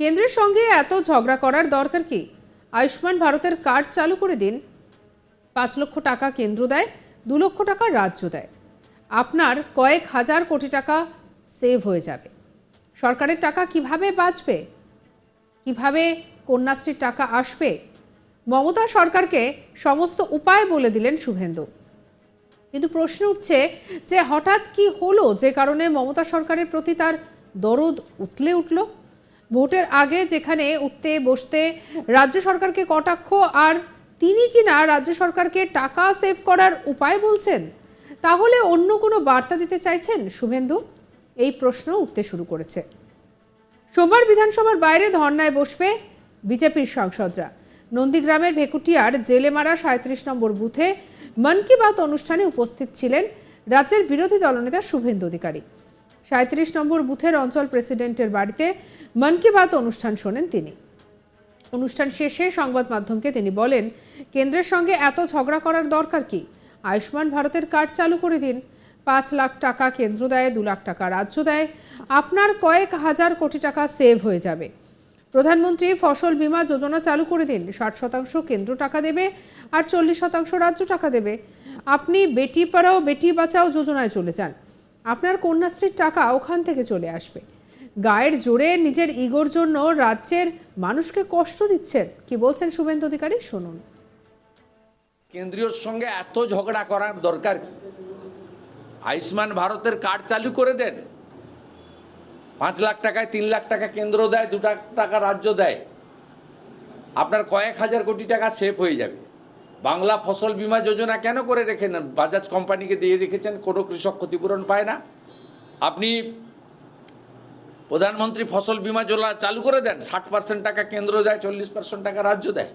কেন্দ্রের সঙ্গে এত ঝগড়া করার দরকার কি? আয়ুষ্মান ভারতের কার্ড চালু করে দিন। পাঁচ লক্ষ টাকা কেন্দ্র দেয়, দু লক্ষ টাকা রাজ্য দেয়। আপনার কয়েক হাজার কোটি টাকা সেভ হয়ে যাবে। সরকারের টাকা কীভাবে বাঁচবে? কীভাবে কন্যাশ্রীর টাকা আসবে? মমতা সরকারকে সমস্ত উপায় বলে দিলেন শুভেন্দু। কিন্তু প্রশ্ন উঠছে যে হঠাৎ কি হলো? যে কারণে মমতা সরকারের প্রতি তার দরদ উতলে উঠল। ভোটের আগে যেখানে উঠতে, বসতে রাজ্য সরকারকে কটাক্ষ, আর তিনি কিনা রাজ্য সরকারকে টাকা সেভ করার উপায় বলছেন, তাহলে অন্য কোনো বার্তা দিতে চাইছেন শুভেন্দু? এই প্রশ্ন উঠতে শুরু করেছে। সোমবার বিধানসভার বাইরে ধর্নায় বসবে বিজেপির সাংসদরা। নন্দীগ্রামের ভেকুটিয়ার জেলেমারা সাঁত্রিশ নম্বর বুথে মন কি বাত অনুষ্ঠানে উপস্থিত ছিলেন রাজ্যের বিরোধী দলনেতা শুভেন্দু অধিকারী। সাঁত্রিশ নম্বর বুথের অঞ্চল প্রেসিডেন্টের বাড়িতে মন কি বাত অনুষ্ঠান শোনেন তিনি। অনুষ্ঠান শেষে সংবাদ মাধ্যমকে তিনি বলেন, কেন্দ্রের সঙ্গে এত ঝগড়া করার দরকার কি? আয়ুষ্মান ভারতের কার্ড চালু করে দিন। পাঁচ লাখ টাকা কেন্দ্র দেয়, দু লাখ টাকা রাজ্য দেয়। আপনার কয়েক হাজার কোটি টাকা সেভ হয়ে যাবে। প্রধানমন্ত্রী ফসল বীমা যোজনা চালু করে দিন। ষাট শতাংশ কেন্দ্র টাকা দেবে আর চল্লিশ শতাংশ রাজ্য টাকা দেবে। আপনি বেটি পড়াও, বেটি বাঁচাও যোজনায় চলে যান। আপনার কন্যাশ্রীর টাকা ওখান থেকে চলে আসবে। গায়ের জোরে নিজের ইগোর জন্য রাজ্যের মানুষকে কষ্ট দিচ্ছেন। কি বলছেন শুভেন্দু অধিকারী? শুনুন। কেন্দ্রীয়র সঙ্গে এত ঝগড়া করার দরকার কি? আয়ুষ্মান ভারতের কার্ড চালু করে দেন। পাঁচ লাখ টাকায় তিন লাখ টাকা কেন্দ্র দেয়, দু টাকা রাজ্য দেয়। আপনার কয়েক হাজার কোটি টাকা সেভ হয়ে যাবে। বাংলা ফসল বীমা যোজনা কেন করে রেখে নেন বাজাজ কোম্পানিকে দিয়ে রেখেছেন, কোনো কৃষক ক্ষতিপূরণ পায় না। আপনি প্রধানমন্ত্রী ফসল বীমা যোজনা চালু করে দেন, ষাট পার্সেন্ট টাকা কেন্দ্র দেয়, চল্লিশ পার্সেন্ট টাকা রাজ্য দেয়।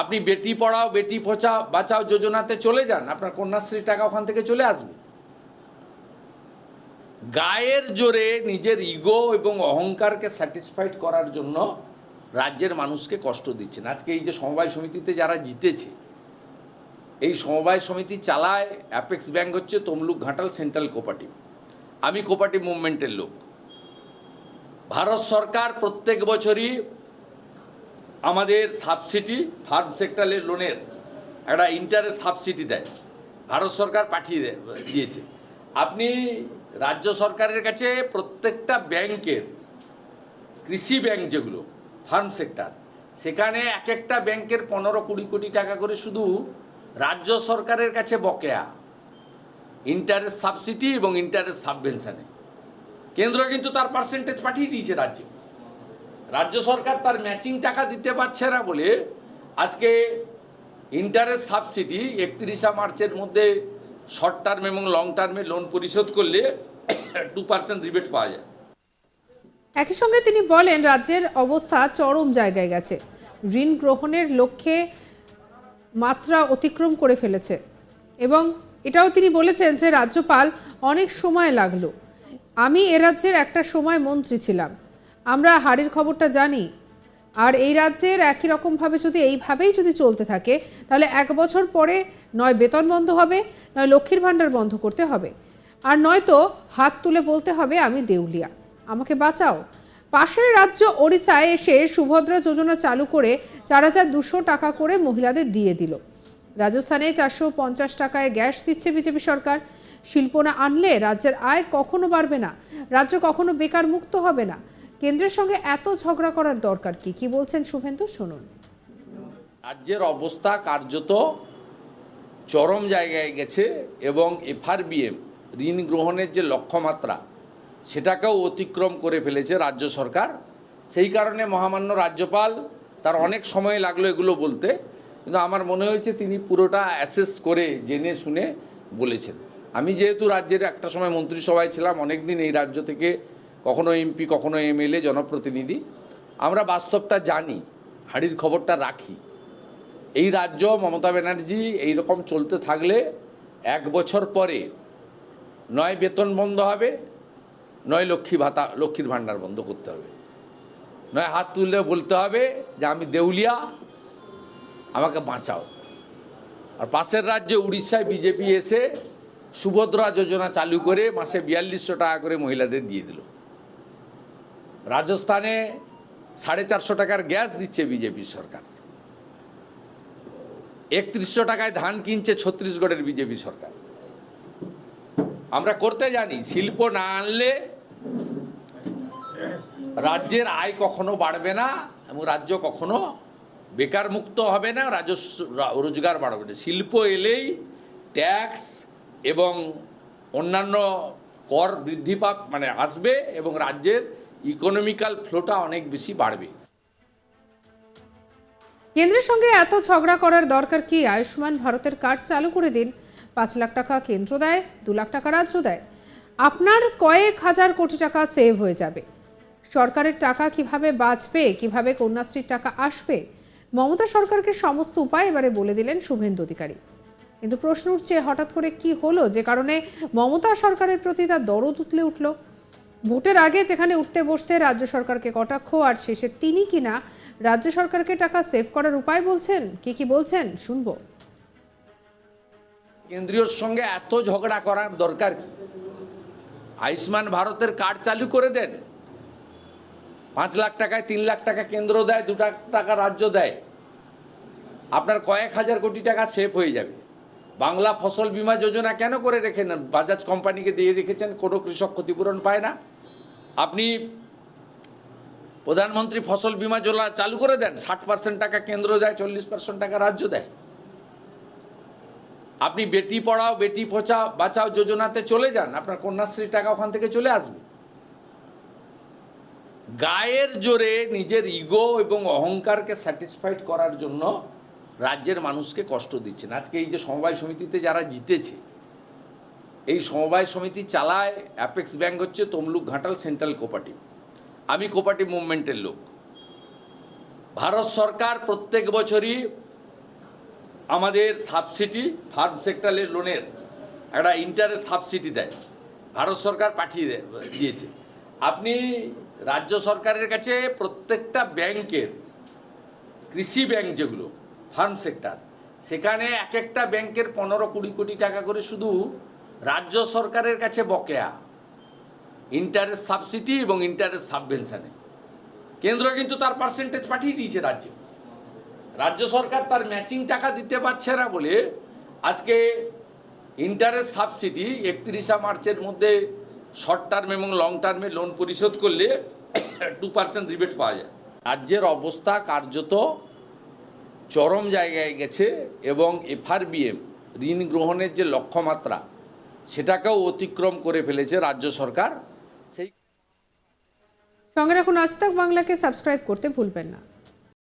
আপনি বেটি পড়াও, বেটি পচাও বাঁচাও যোজনাতে চলে যান, আপনার কন্যাশ্রী টাকা ওখান থেকে চলে আসবে। গায়ের জোরে নিজের ইগো এবং অহংকারকে স্যাটিসফাইড করার জন্য রাজ্যের মানুষকে কষ্ট দিচ্ছেন। আজকে এই যে সমবায় সমিতিতে যারা জিতেছে, এই সমবায় সমিতি চালায় অ্যাপেক্স ব্যাংক হচ্ছে তমলুক ঘাটাল সেন্ট্রাল কোপারেটিভ। আমি কোপারেটিভ মুভমেন্টের লোক। ভারত সরকার প্রত্যেক বছরই আমাদের সাবসিডি, ফার্ম সেক্টরের লোনের একটা ইন্টারেস্ট সাবসিডি দেয়। ভারত সরকার পাঠিয়ে দেয়, দিয়েছে। আপনি রাজ্য সরকারের কাছে প্রত্যেকটা ব্যাংকের কৃষি ব্যাংক যেগুলো ফার্ম সেক্টর। সেখানে এক একটা ব্যাংকের পনেরো কুড়ি কোটি টাকা করে শুধু রাজ্য সরকারের কাছে বকেয়া ইন্টারেস্ট সাবসিডি এবং ইন্টারেস্ট সাবভেনশানে কেন্দ্র কিন্তু তার পার্সেন্টেজ পাঠিয়ে দিয়েছে রাজ্যে। রাজ্য সরকার তার ম্যাচিং টাকা দিতে পারছে না বলে আজকে ইন্টারেস্ট সাবসিডি একত্রিশা মার্চের মধ্যে শর্ট টার্ম এবং লং টার্মে লোন পরিশোধ করলে টু পার্সেন্ট রিবেট পাওয়া যায়। একই সঙ্গে তিনি বলেন, রাজ্যের অবস্থা চরম জায়গায় গেছে। ঋণ গ্রহণের লক্ষ্যে মাত্রা অতিক্রম করে ফেলেছে। এবং এটাও তিনি বলেছেন যে, রাজ্যপাল, অনেক সময় লাগল। আমি এ রাজ্যের একটা সময় মন্ত্রী ছিলাম। আমরা হাড়ির খবরটা জানি। আর এই রাজ্যের একই রকমভাবে যদি এইভাবেই যদি চলতে থাকে, তাহলে এক বছর পরে নয় বেতন বন্ধ হবে, নয় লক্ষ্মীর ভাণ্ডার বন্ধ করতে হবে। আর নয়তো হাত তুলে বলতে হবে, আমি দেউলিয়া। আমাকে বাঁচাও। পাশের রাজ্য ওড়িশায় এসে সুভদ্রা যোজনা চালু করে চার হাজার দুশো টাকা করে মহিলাদের দিয়ে দিল। রাজস্থানে চারশো পঞ্চাশ টাকায় গ্যাস দিচ্ছে বিজেপি সরকার। শিল্প না আনলে রাজ্যের আয় কখনো বাড়বে না। রাজ্য কখনো বেকার মুক্ত হবে না। কেন্দ্রের সঙ্গে এত ঝগড়া করার দরকার কি? কি বলছেন শুভেন্দু? শুনুন। রাজ্যের অবস্থা কার্যত চরম জায়গায় গেছে এবং এফআরবিএম, ঋণ গ্রহণের যে লক্ষ্যমাত্রা সেটাকেও অতিক্রম করে ফেলেছে রাজ্য সরকার। সেই কারণে মহামান্য রাজ্যপাল, তার অনেক সময় লাগল এগুলো বলতে, কিন্তু আমার মনে হয়েছে তিনি পুরোটা অ্যাসেস করে জেনে শুনে বলেছেন। আমি যেহেতু রাজ্যের একটা সময় মন্ত্রিসভায় ছিলাম অনেক দিন এই রাজ্য থেকে কখনো এমপি, কখনো এমএলএ, জনপ্রতিনিধি। আমরা বাস্তবটা জানি, হাড়ির খবরটা রাখি। এই রাজ্য, মমতা ব্যানার্জি এই রকম চলতে থাকলে এক বছর পরে নয় বেতন বন্ধ হবে নয় লক্ষ্মী ভাতা, লক্ষ্মীর ভাণ্ডার বন্ধ করতে হবে। নয় হাত তুললে বলতে হবে যে আমি দেউলিয়া, আমাকে বাঁচাও। আর পাশের রাজ্যে উড়িষ্যায় বিজেপি এসে সুভদ্রা যোজনা চালু করে মাসে বিয়াল্লিশশো টাকা করে মহিলাদের দিয়ে দিল। রাজস্থানে সাড়ে চারশো টাকার গ্যাস দিচ্ছে বিজেপি সরকার। একত্রিশশো টাকায় ধান কিনছে ছত্তিশগড়ের বিজেপি সরকার। আমরা করতে জানি, শিল্প না আনলে রাজ্যের আয় কখনো বাড়বে না এবং রাজ্য কখনো বেকার মুক্ত হবে না রাজস্ব রোজগার বাড়বে না। শিল্প এলেই ট্যাক্স এবং অন্যান্য কর বৃদ্ধি পাপ মানে আসবে এবং রাজ্যের ইকোনমিক্যাল ফ্লোটা অনেক বেশি বাড়বে। কেন্দ্রের সঙ্গে এত ঝগড়া করার দরকার কি? আয়ুষ্মান ভারতের কার্ড চালু করে দিন। পাঁচ লাখ টাকা কেন্দ্র দেয়, দু লাখ টাকা রাজ্য দেয়। আপনার কয়েক হাজার কোটি টাকা সেভ হয়ে যাবে। সরকারের টাকা কীভাবে বাঁচবে, কীভাবে কন্যাশ্রীর টাকা আসবে? মমতা সরকারকে সমস্ত উপায় এবারে বলে দিলেন শুভেন্দু অধিকারী। কিন্তু প্রশ্ন উঠছে, হঠাৎ করে কি হলো? যে কারণে মমতা সরকারের প্রতি তার দরদ উতলে উঠল। ভোটের আগে যেখানে উঠতে বসতে রাজ্য সরকারকে কটাক্ষ, আর শেষে তিনি কিনা রাজ্য সরকারকে টাকা সেভ করার উপায় বলছেন? কি কি বলছেন? শুনব। কেন্দ্রীয়র সঙ্গে এত ঝগড়া করার দরকার আয়ুষ্মান ভারতের কার্ড চালু করে দেন। পাঁচ লাখ টাকায় তিন লাখ টাকা কেন্দ্র দেয়, দু লাখ টাকা রাজ্য দেয়। আপনার কয়েক হাজার কোটি টাকা সেভ হয়ে যাবে। বাংলা ফসল বীমা যোজনা কেন করে রেখেন বাজাজ কোম্পানিকে দিয়ে রেখেছেন? কোনো কৃষক ক্ষতিপূরণ পায় না। আপনি প্রধানমন্ত্রী ফসল বীমা যোজনা চালু করে দেন, ষাট পার্সেন্ট টাকা কেন্দ্র দেয়, চল্লিশ পার্সেন্ট টাকা রাজ্য দেয়। আপনি বেটি পড়াও, বেটি পচাও বাঁচাও যোজনাতে চলে যান, আপনার কন্যাশ্রী টাকা ওখান থেকে চলে আসবে। গায়ের জোরে নিজের ইগো এবং অহংকারকে স্যাটিসফাইড করার জন্য রাজ্যের মানুষকে কষ্ট দিচ্ছেন। আজকে এই যে সমবায় সমিতিতে যারা জিতেছে, এই সমবায় সমিতি চালায় অ্যাপেক্স ব্যাংক হচ্ছে তমলুক ঘাটাল সেন্ট্রাল কোপারেটিভ আমি কোপারেটিভ মুভমেন্টের লোক। ভারত সরকার প্রত্যেক বছরই আমাদের সাবসিডি ফার্ম সেক্টরের লোনের একটা ইন্টারেস্ট সাবসিডি দেয়। ভারত সরকার পাঠিয়ে দেয়, দিয়েছে। আপনি রাজ্য সরকারের কাছে প্রত্যেকটা ব্যাংকের, কৃষি ব্যাংক যেগুলো, ফার্ম সেক্টর, সেখানে এক একটা ব্যাংকের পনেরো কুড়ি কোটি টাকা করে শুধু রাজ্য সরকারের কাছে বকেয়া। ইন্টারেস্ট সাবসিডি এবং ইন্টারেস্ট সাবভেনশানে কেন্দ্র কিন্তু তার পার্সেন্টেজ পাঠিয়ে দিয়েছে রাজ্যে। রাজ্য সরকার তার ম্যাচিং টাকা দিতে পারছে না বলে আজকে ইন্টারেস্ট সাবসিডি একত্রিশা মার্চের মধ্যে শর্ট টার্ম এবং লং টার্মে লোন পরিশোধ করলে টু পার্সেন্ট রিবেট পাওয়া যায়। রাজ্যের অবস্থা কার্যত চরম জায়গায় গেছে এবং এফআরবিএম, ঋণ গ্রহণের যে লক্ষ্যমাত্রা, সেটাকেও অতিক্রম করে ফেলেছে রাজ্য সরকার। সেই সঙ্গে রাখুন আজ বাংলাকে সাবস্ক্রাইব করতে ভুলবেন না।